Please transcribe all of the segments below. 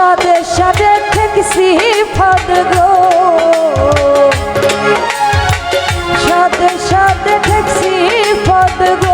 সাদে সাদে ঠেকছি ফাদ গো। সাদে সাদে ঠেকছি ফাদ গো।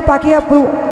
ताकि आप